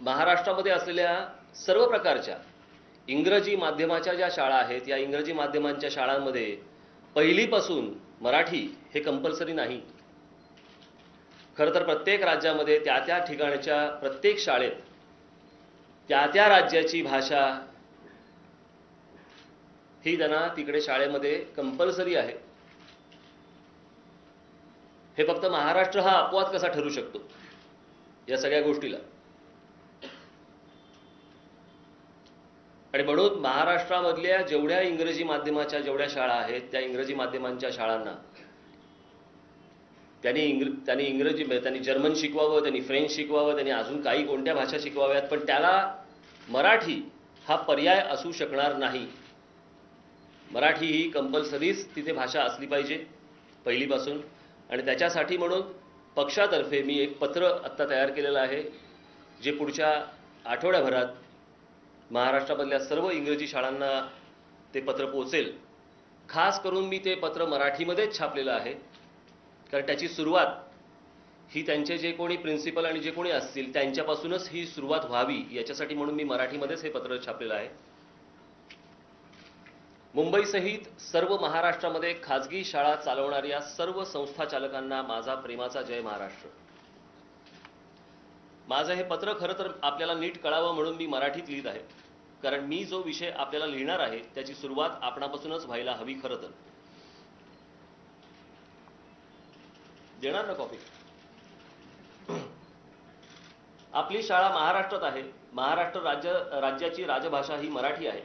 महाराष्ट्रामध्ये असलेल्या सर्व प्रकारच्या इंग्रजी माध्यमाच्या ज्या शाळा आहेत या इंग्रजी माध्यमांच्या शाळांमध्ये पहिलीपासून मराठी हे कंपल्सरी नाही. खरं तर प्रत्येक राज्यामध्ये त्या त्या ठिकाणच्या प्रत्येक शाळेत त्या त्या राज्याची भाषा ही त्यांना तिकडे शाळेमध्ये कंपल्सरी आहे. हे फक्त महाराष्ट्र हा अपवाद कसा ठरू शकतो? या सगळ्या गोष्टीला. आणि म्हणून महाराष्ट्रामधल्या जेवढ्या इंग्रजी माध्यमाच्या जेवढ्या शाळा आहेत त्या इंग्रजी माध्यमांच्या शाळांना त्यांनी इंग्र त्यांनी इंग्रजी त्यांनी जर्मन शिकवावं त्यांनी फ्रेंच शिकवावं त्यांनी अजून काही कोणत्या भाषा शिकवाव्यात पण त्याला मराठी हा पर्याय असू शकणार नाही. मराठी ही कंपल्सरीच तिथे भाषा असली पाहिजे पहिलीपासून. आणि त्याच्यासाठी म्हणून पक्षातर्फे मी एक पत्र आत्ता तयार केलेलं आहे जे पुढच्या आठवड्याभरात महाराष्ट्रामधल्या सर्व इंग्रजी शाळांना ते पत्र पोचेल खास करून मी ते पत्र मराठीमध्येच छापलेलं आहे. कारण त्याची सुरुवात ही त्यांचे जे कोणी प्रिन्सिपल आणि जे कोणी असतील त्यांच्यापासूनच ही सुरुवात व्हावी याच्यासाठी म्हणून मी मराठीमध्येच हे पत्र छापलेलं आहे. मुंबईसहित सर्व महाराष्ट्रामध्ये खाजगी शाळा चालवणाऱ्या सर्व संस्था चालकांना माझा प्रेमाचा जय महाराष्ट्र. माझं हे पत्र खरं तर आपल्याला नीट कळावं म्हणून मी मराठीत लिहित आहे. कारण मी जो विषय आपल्याला लिहिणार आहे त्याची सुरुवात आपणापासूनच व्हायला हवी खरं तर. देणार ना कॉपी आपली शाळा महाराष्ट्रात आहे. महाराष्ट्र राज्य राज्याची राजभाषा ही मराठी आहे.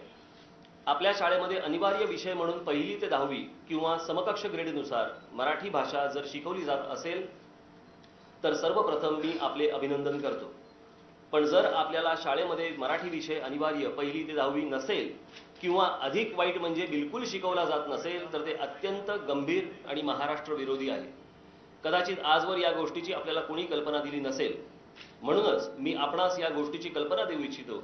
आपल्या शाळेमध्ये अनिवार्य विषय म्हणून पहिली ते दहावी किंवा समकक्ष ग्रेडनुसार मराठी भाषा जर शिकवली जात असेल तर सर्वप्रथम मी आपले अभिनंदन करतो. पण जर आपल्याला शाळेमध्ये मराठी विषय अनिवार्य पहिली ते दहावी नसेल किंवा अधिक वाईट म्हणजे बिलकुल शिकवला जात नसेल तर ते अत्यंत गंभीर आणि महाराष्ट्र विरोधी आहे. कदाचित आजवर या गोष्टीची आपल्याला कोणी कल्पना दिली नसेल. म्हणूनच मी आपणास या गोष्टीची कल्पना देऊ इच्छितो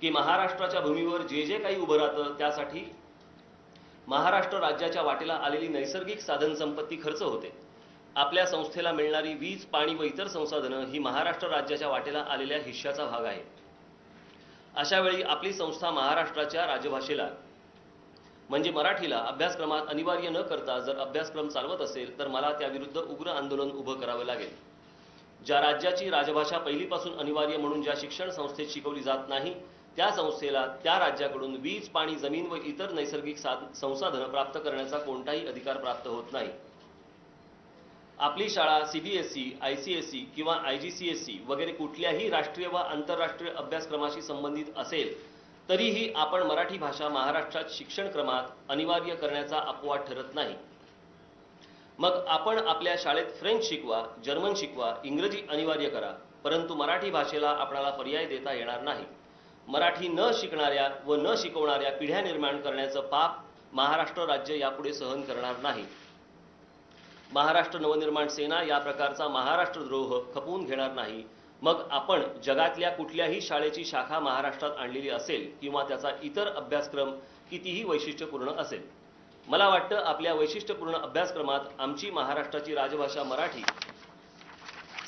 की महाराष्ट्राच्या भूमीवर जे जे काही उभं राहतं त्यासाठी महाराष्ट्र राज्याच्या वाटेला आलेली नैसर्गिक साधन संपत्ती खर्च होते. आपल्या संस्थेला मिळणारी वीज पाणी व इतर संसाधनं ही महाराष्ट्र राज्याच्या वाटेला आलेल्या हिश्श्याचा भाग आहे. अशा वेळी आपली संस्था महाराष्ट्राच्या राजभाषेला म्हणजे मराठीला अभ्यासक्रमात अनिवार्य न करता जर अभ्यासक्रम चालवत असेल तर मला त्याविरुद्ध उग्र आंदोलन उभं करावं लागेल. ज्या राज्याची राजभाषा पहिलीपासून अनिवार्य म्हणून ज्या शिक्षण संस्थेत शिकवली जात नाही त्या संस्थेला त्या राज्याकडून वीज पाणी जमीन व इतर नैसर्गिक साध- संसाधनं प्राप्त करण्याचा कोणताही अधिकार प्राप्त होत नाही. आपली शाळा सीबीएसई सी किंवा I G C S E वगैरे कुठल्याही राष्ट्रीय व आंतरराष्ट्रीय अभ्यासक्रमाशी संबंधित असेल तरीही आपण मराठी भाषा महाराष्ट्रात शिक्षण क्रमात अनिवार्य करण्याचा अपवाद ठरत नाही. मग आपण आपल्या शाळेत फ्रेंच शिकवा जर्मन शिकवा इंग्रजी अनिवार्य करा परंतु मराठी भाषेला आपणाला पर्याय देता येणार नाही. मराठी न शिकणाऱ्या व न शिकवणाऱ्या पिढ्या निर्माण करण्याचं पाप महाराष्ट्र राज्य यापुढे सहन करणार नाही. महाराष्ट्र नवनिर्माण सेना या प्रकारचा महाराष्ट्र द्रोह खपवून घेणार नाही. मग आपण जगातल्या कुठल्याही शाळेची शाखा महाराष्ट्रात आणलेली असेल किंवा त्याचा इतर अभ्यासक्रम कितीही वैशिष्ट्यपूर्ण असेल. मला वाटतं आपल्या वैशिष्ट्यपूर्ण अभ्यासक्रमात आमची महाराष्ट्राची राजभाषा मराठी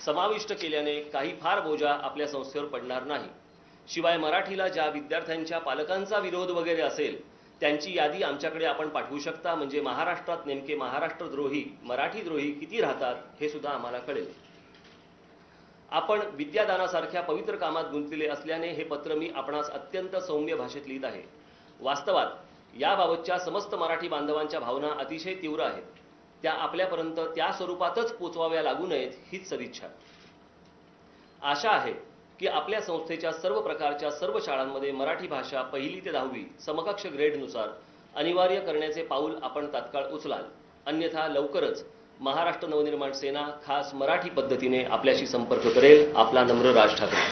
समाविष्ट केल्याने काही फार बोजा आपल्या संस्थेवर पडणार नाही. शिवाय मराठीला ज्या विद्यार्थ्यांच्या पालकांचा विरोध वगैरे असेल त्यांची यादी आमच्याकडे आपण पाठवू शकता. म्हणजे महाराष्ट्रात नेमके महाराष्ट्रद्रोही मराठीद्रोही किती राहतात हे सुद्धा आम्हाला कळेल. आपण विद्यादानासारख्या पवित्र कामात गुंतलेले असल्याने हे पत्र मी आपणास अत्यंत सौम्य भाषेत लिहित आहे. वास्तवात याबाबतच्या समस्त मराठी बांधवांच्या भावना अतिशय तीव्र आहेत. त्या आपल्यापर्यंत त्या स्वरूपातच पोचवाव्या लागू नयेत हीच सदिच्छा. आशा आहे की आपल्या संस्थेच्या सर्व प्रकारच्या सर्व शाळांमध्ये मराठी भाषा पहिली ते दहावी समकक्ष ग्रेडनुसार अनिवार्य करण्याचे पाऊल आपण तात्काळ उचलाल. अन्यथा लवकरच महाराष्ट्र नवनिर्माण सेना खास मराठी पद्धतीने आपल्याशी संपर्क करेल. आपला नम्र राज ठाकरे.